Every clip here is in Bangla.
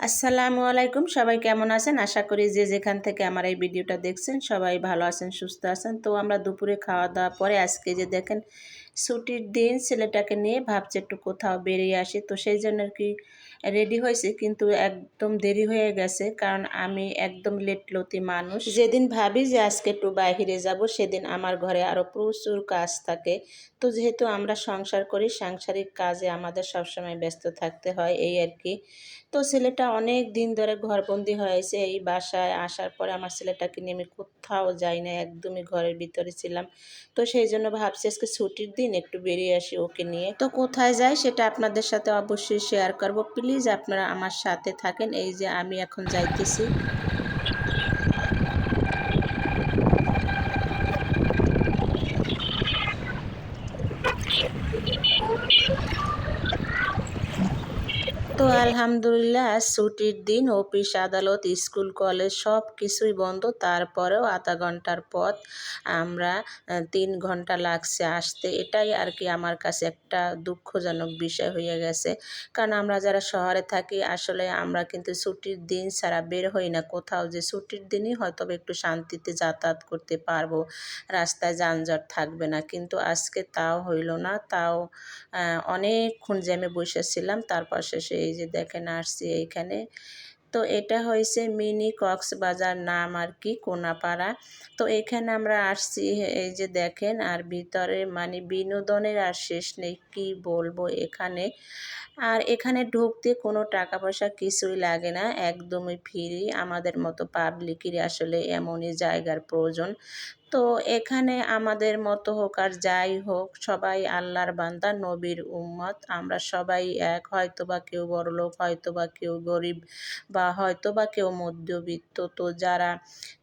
আসসালামু আলাইকুম। সবাই কেমন আছেন? আশা করি যে যেখান থেকে আমার এই ভিডিওটা দেখছেন, সবাই ভালো আছেন, সুস্থ আছেন। তো আমরা দুপুরে খাওয়া দাওয়া পরে আজকে যে দেখেন ছুটির দিন, ছেলেটাকে নিয়ে ভাবছে একটু কোথাও বেরিয়ে আসি। তো সেই জন্য আর কি রেডি হয়েছে, কিন্তু একদম দেরি হয়ে গেছে, কারণ আমি একদম লেটলতি মানুষ। যেদিন ভাবি যে আজকে একটু বাইরে যাব, সেদিন আমার ঘরে আরও প্রচুর কাজ থাকে। তো যেহেতু আমরা সংসার করি, সাংসারিক কাজে আমাদের সবসময় ব্যস্ত থাকতে হয়, এই আর কি। তো ছেলেটা অনেক দিন ধরে ঘরবন্দি হয়েছে। এই বাসায় আসার পরে আমার ছেলেটাকে নিয়ে আমি কোথাও যাই না একদমই ঘরের ভিতরে ছিলাম। তো সেই জন্য ভাবছি আজকে ছুটির দিন একটু বেরিয়ে আসি ওকে নিয়ে। তো কোথায় যাই সেটা আপনাদের সাথে অবশ্যই শেয়ার করব। প্লিজ আপনারা আমার সাথে থাকেন। এই যে আমি এখন যাইতেছি। তো আলহামদুলিল্লাহ, ছুটির দিন অফিস, আদালত, স্কুল, কলেজ সব কিছুই বন্ধ। তারপরেও আধা ঘণ্টার পথ আমরা তিন ঘণ্টা লাগছে আসতে। এটাই আর কি আমার কাছে একটা দুঃখজনক বিষয় হয়ে গেছে। কারণ আমরা যারা শহরে থাকি, আসলে আমরা কিন্তু ছুটির দিন ছাড়া বের হই না। কোথাও যে ছুটির দিনই হয়তো একটু শান্তিতে যাতায়াত করতে পারব। রাস্তায় যানজট থাকবে না। কিন্তু আজকে তাও হইল না। তাও অনেকক্ষণ জ্যামে বসেছিলাম তারপর শেষে এই যে দেখেন আসছি এইখানে। তো এটা হয়েছে মিনি কক্সবাজার নাম আর কি, কোনাপাড়া। তো এখানে আমরা আসছি এই যে দেখেন, আর ভিতরে মানে বিনোদনের আর শেষ নেই, কি বলব এখানে। আর এখানে ঢুকতে কোনো টাকা পয়সা কিছুই লাগে না, একদমই ফ্রি আমাদের মতো পাবলিকেরই আসলে এমনই জায়গার প্রয়োজন। তো এখানে আমাদের মতো হোক আর যাই হোক, সবাই আল্লাহর বান্দা, নবীর উম্মত। আমরা সবাই এক হয়তো বা কেউ বড়লোক হয়তো বা কেউ গরিব বা হয়তো বা কেউ মধ্যবিত্ত। তো যারা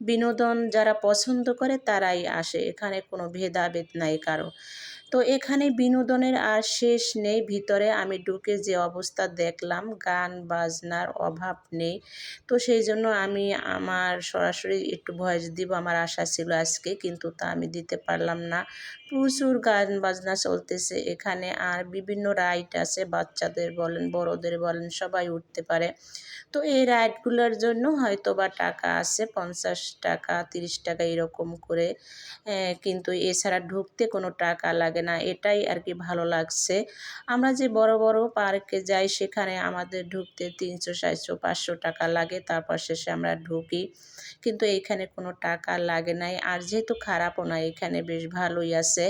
বিনোদন যারা পছন্দ করে তারাই আসে, এখানে কোনো ভেদাভেদ নাই কারও। তো এখানে বিনোদনের আর শেষ নেই, ভিতরে আমি ঢুকে যে অবস্থা দেখলাম, গান, বাজনার অভাব নেই। তো সেই জন্য আমি আমার সরাসরি একটু ভয়েস দিব, আমার আশা ছিল আজকে, কিন্তু তা আমি দিতে পারলাম না। প্রচুর গান, বাজনা চলতেছে এখানে, আর বিভিন্ন রাইড আছে, বাচ্চাদের বলেন, বড়দের বলেন, সবাই উঠতে পারে। তো এই রাইডগুলোর জন্য হয়তো বা টাকা আছে, পঞ্চাশ টাকা, তিরিশ টাকা এরকম করে কিন্তু এছাড়া ঢুকতে কোনো টাকা লাগে না, এটাই আর কি ভালো লাগছে। আমরা যে বড় বড় পার্কে যাই, সেখানে আমাদের ঢুকতে তিনশো, চারশো, পাঁচশো টাকা লাগে, তারপর শেষে আমরা ঢুকি। কিন্তু এখানে কোনো টাকা লাগে নাই, আর যেহেতু খারাপও না, এখানে বেশ ভালোই আছে।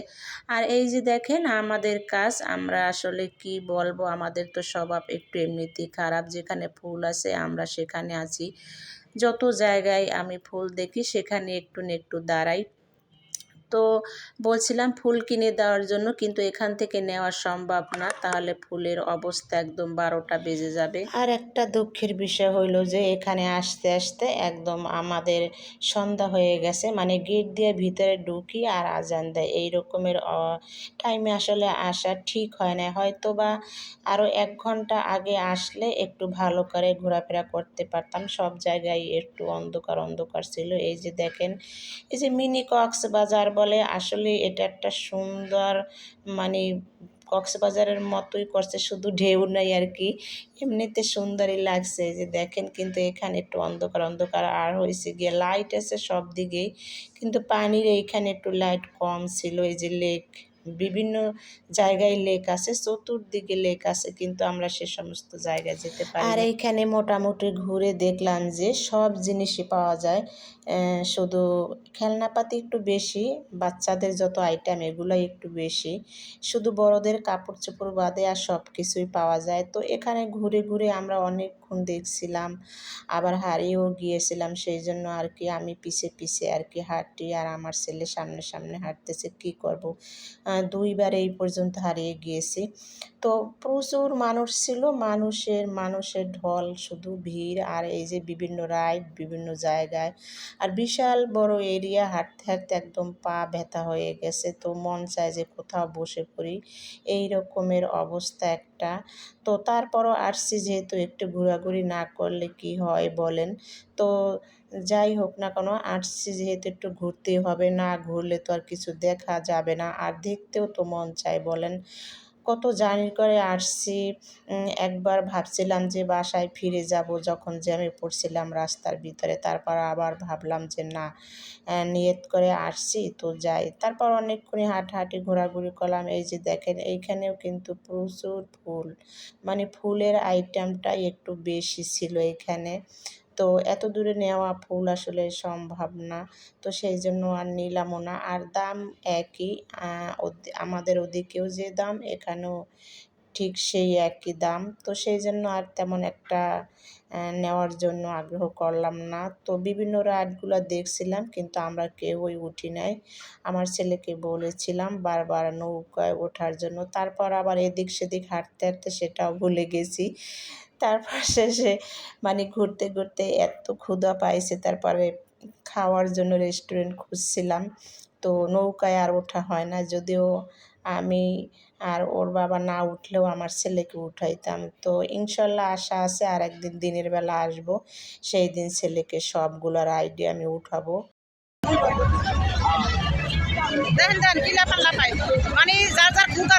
আর এই যে দেখেন, আমাদের কাজ, আমরা আসলে কি বলব, আমাদের তো স্বভাব একটু এমনিতেই খারাপ, যেখানে ফুল আছে, আমরা সেখানে আছি। যত জায়গায় আমি ফুল দেখি, সেখানে একটু একটু দাঁড়াই। তো বলছিলাম ফুল কিনে দেওয়ার জন্য, কিন্তু এখান থেকে নেওয়া সম্ভব না। তাহলে ফুলের অবস্থা একদম বারোটা বেজে যাবে। আর একটা দুঃখের বিষয় হইল যে, এখানে আসতে আসতে একদম আমাদের সন্ধ্যা হয়ে গেছে। মানে গেট দিয়ে ভিতরে ঢুকি আর আজান দেয়। এই রকমের টাইমে আসলে আসা ঠিক হয় না। হয়তো বা আরও এক ঘণ্টা আগে আসলে একটু ভালো করে ঘোরাফেরা করতে পারতাম। সব জায়গায় একটু অন্ধকার অন্ধকার ছিল। এই যে দেখেন, এই যে মিনি কক্সবাজার বলে, আসলে এটা একটা সুন্দর মানে কক্সবাজারের মতোই করছে, শুধু ঢেউ নাই আর কি এমনিতে সুন্দরই লাগছে। যে দেখেন কিন্তু এখানে একটু অন্ধকার অন্ধকার আর হয়েছে গিয়ে। লাইট আছে সব দিকেই কিন্তু পানির এইখানে একটু লাইট কম ছিল, এই যে লেক বিভিন্ন জায়গায় লেক আছে চতুর্দিকে লেক আছে কিন্তু আমরা সে সমস্ত জায়গায় যেতে পারি আর এইখানে মোটামুটি ঘুরে দেখলাম যে সব জিনিসই পাওয়া যায়। শুধু খেলনাপাতি একটু বেশি বাচ্চাদের যত আইটেম এগুলোই একটু বেশি। শুধু বড়দের কাপড় চোপড় বাদে আর সব কিছুই পাওয়া যায়। তো এখানে ঘুরে ঘুরে আমরা অনেকক্ষণ দেখছিলাম আবার হারিয়েও গিয়েছিলাম সেই জন্য আর কি আমি পিছে পিছে আর কি হাঁটি আর আমার ছেলে সামনে সামনে হাঁটতেছে কি করব? দুইবার এই পর্যন্ত হারিয়ে গিয়েছি। তো প্রচুর মানুষ ছিল, মানুষের মানুষের ঢল, শুধু ভিড় আর এই যে বিভিন্ন রাইড, বিভিন্ন জায়গায়। আর বিশাল বড় এরিয়া, হাঁটতে হাঁটতে একদম পা ব্যথা হয়ে গেছে। তো মন চায় যে কোথাও বসে পড়ি। এই রকমের অবস্থা একটা তো তারপরও আসছি যেহেতু একটু ঘোরাঘুরি না করলে কি হয় বলেন? তো যাই হোক না কেন আসছি যেহেতু একটু ঘুরতে হবে, না ঘুরলে তো আর কিছু দেখা যাবে না। আর দেখতেও তো মন চায় বলেন। কত জার্নি করে আসছি একবার ভাবছিলাম যে বাসায় ফিরে যাব যখন জ্যামে পড়ছিলাম রাস্তার ভিতরে। তারপর আবার ভাবলাম যে না নিয়ত করে আসছি তো যাই। তারপর অনেকক্ষণই হাঁটাহাঁটি, ঘোরাঘুরি করলাম। এই যে দেখেন, এইখানেও কিন্তু প্রচুর ফুল। মানে ফুলের আইটেমটাই একটু বেশি ছিল এখানে। তো এত দূরে নেওয়া ফুল আসলে সম্ভব না। তো সেই জন্য আর নিলামও না। আর দাম একই আমাদের ওদিকেও যে দাম, এখানেও ঠিক সেই একই দাম। তো সেই জন্য আর তেমন একটা নেওয়ার জন্য আগ্রহ করলাম না। তো বিভিন্ন রাইডগুলো দেখছিলাম, কিন্তু আমরা কেউই উঠি নাই। আমার ছেলেকে বলেছিলাম বারবার নৌকায় ওঠার জন্য। তারপর আবার এদিক সেদিক হাঁটতে হাঁটতে সেটাও ভুলে গেছি। তারপর শেষে মানে ঘুরতে ঘুরতে এত ক্ষুধা পাইছে। তারপরে খাওয়ার জন্য রেস্টুরেন্ট খুঁজছিলাম। তো নৌকায় আর ওঠা হয় না। যদিও আমি আর ওর বাবা না উঠলেও আমার ছেলেকে উঠাইতাম। তো ইনশাল্লাহ আশা আছে আর একদিন দিনের বেলা আসব। সেই দিন ছেলেকে সবগুলোর আইডিয়া আমি উঠাবো। মানে যার ক্ষুদা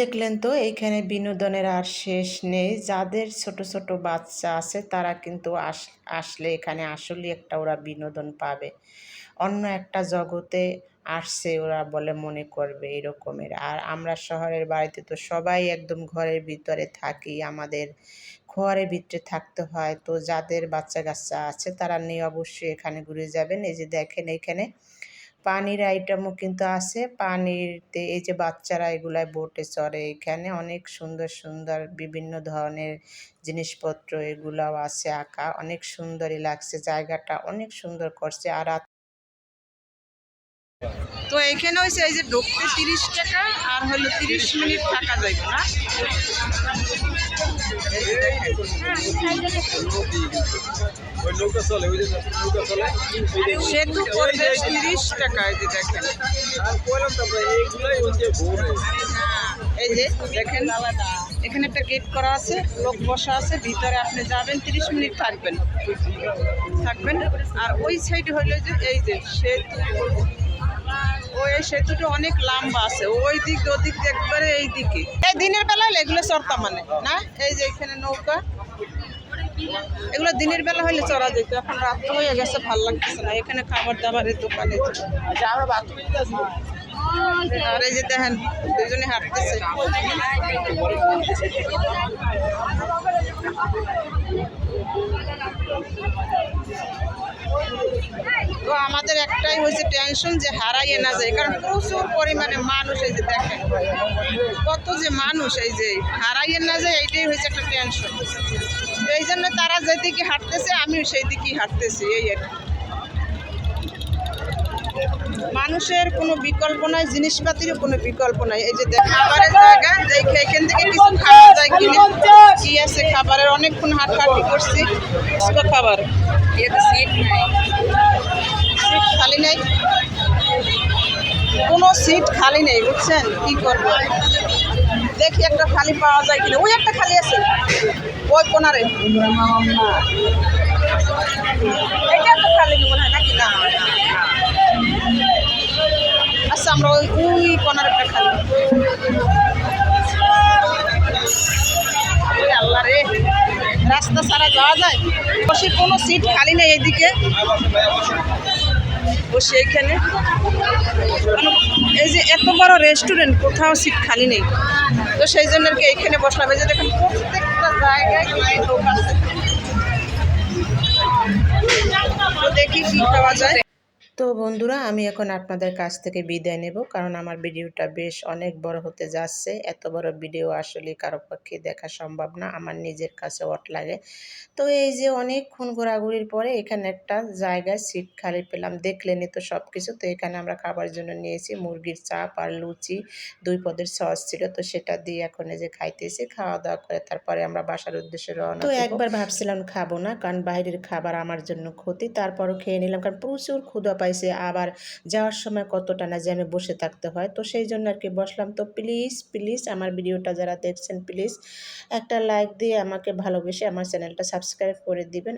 দেখলেন তো এইখানে বিনোদনের আর শেষ নেই। যাদের ছোট ছোট বাচ্চা আছে, তারা কিন্তু আস, আসলে এখানে আসলে একটা ওরা বিনোদন পাবে। অন্য একটা জগতে আসছে ওরা বলে মনে করবে এরকমের। আর আমরা শহরের বাড়িতে তো সবাই একদম ঘরের ভিতরে থাকি, আমাদের ঘরের ভিতরে থাকতে হয়। তো যাদের বাচ্চা কাচ্চা আছে, তারা নিয়ে অবশ্যই এখানে ঘুরে যাবেন। এই যে দেখেন এইখানে পানির আইটেমও কিন্তু আছে। পানিতে এই যে বাচ্চারা এগুলায় বোটে চড়ে, এখানে অনেক সুন্দর সুন্দর বিভিন্ন ধরনের জিনিসপত্র এগুলাও আছে আঁকা। অনেক সুন্দরই লাগছে, জায়গাটা অনেক সুন্দর করছে। আর তো এখানে হয়েছে এই যে ঢুকতে তিরিশ টাকা, আর হলো তিরিশ মিনিট থাকা যাইবে না। এখানে একটা গেট করা আছে, লোক বসা আছে, ভিতরে আপনি যাবেন, তিরিশ মিনিট থাকবেন। থাকবেন। আর ওই সাইডে হইল যে এই যে সেতু। ওই সেতুটা অনেক লম্বা আছে, ওই দিক ওদিক একবারে এই দিকে। এই দিনের বেলা এগুলো চড়তাম মানে না? এই যে এখানে নৌকা। এগুলো দিনের বেলা হলে চড়া যেত, এখন রাত হয়ে গেছে, ভালো লাগতেছে না। এখানে খাবার দাবারের দোকানে আর এই যে দেখেন, দুজনে হাঁটতেছে। তো আমাদের একটাই হয়েছে টেনশন যে হারাইয়ে না যায়, কারণ প্রচুর পরিমাণে মানুষ এই যে দেখেন। কত যে মানুষ এই যে হারাইয়ে না যায়, এইটাই হয়েছে একটা টেনশন এই জন্য তারা যেদিকে হাঁটতেছে, আমিও সেই দিকেই হাঁটতেছি, এই আর মানুষের কোনো বিকল্প নাই, জিনিসপাতিরও কোনো বিকল্প নাই। এই যে খাবারের জায়গা, দেখে, এখান থেকে কিছু খাওয়া যায় কি আছে খাবারের? অনেকক্ষণ হাঁটাহাঁটি করছি। খাবার। সিট খালি নাই। কোনো সিট খালি নেই, বুঝছেন? কি করব? দেখি একটা খালি পাওয়া যায় কিনা। ওই একটা খালি আছে। ওই কোনারে। এটা খালি মনে হয় নাকি? না আচ্ছা আমরা ওই ওই কোনার একটা খালি। আল্লাহ রে। রাস্তা ছাড়া যাওয়া যায়? বসে কোনো সিট খালি নেই এদিকে। বসে এইখানে। মানে এই যে এত বড় রেস্টুরেন্ট কোথাও সিট খালি নেই। তো সেই জন্য আর কি এইখানে বসলাম। এই যে দেখেন, প্রত্যেকটা জায়গায় লোক আছে। তো দেখি কি পাওয়া যায়। তো বন্ধুরা আমি এখন আপনাদের কাছ থেকে বিদায় নেব কারণ আমার ভিডিওটা বেশ অনেক বড় হতে যাচ্ছে। এত বড় ভিডিও আসলে কারও পক্ষে দেখা সম্ভব না আমার নিজের কাছে অট লাগে। তো এই যে অনেকক্ষণ ঘোরাঘুরির পরে এখানে একটা জায়গায় সিট খালি পেলাম দেখলেনই তো সব কিছু তো এখানে আমরা খাবার জন্য নিয়েছি মুরগির চাপ আর লুচি দুই পদের সস ছিল। তো সেটা দিয়ে এখন এই যে খাইতেছি খাওয়া দাওয়া করে তারপরে আমরা বাসার উদ্দেশ্যে রওনা তো একবার ভাবছিলাম খাব না কারণ বাইরের খাবার আমার জন্য ক্ষতি। তারপরও খেয়ে নিলাম কারণ প্রচুর ক্ষুধা পাইছে আবার যাওয়ার সময় কতটা না জ্যামে বসে থাকতে হয়। তো সেই জন্য আর কি বসলাম। তো প্লিজ প্লিজ আমার ভিডিওটা যারা দেখছেন, প্লিজ একটা লাইক দিয়ে আমাকে ভালোবেসে আমার চ্যানেলটা সাবস্ক্রাইব করে দিবেন।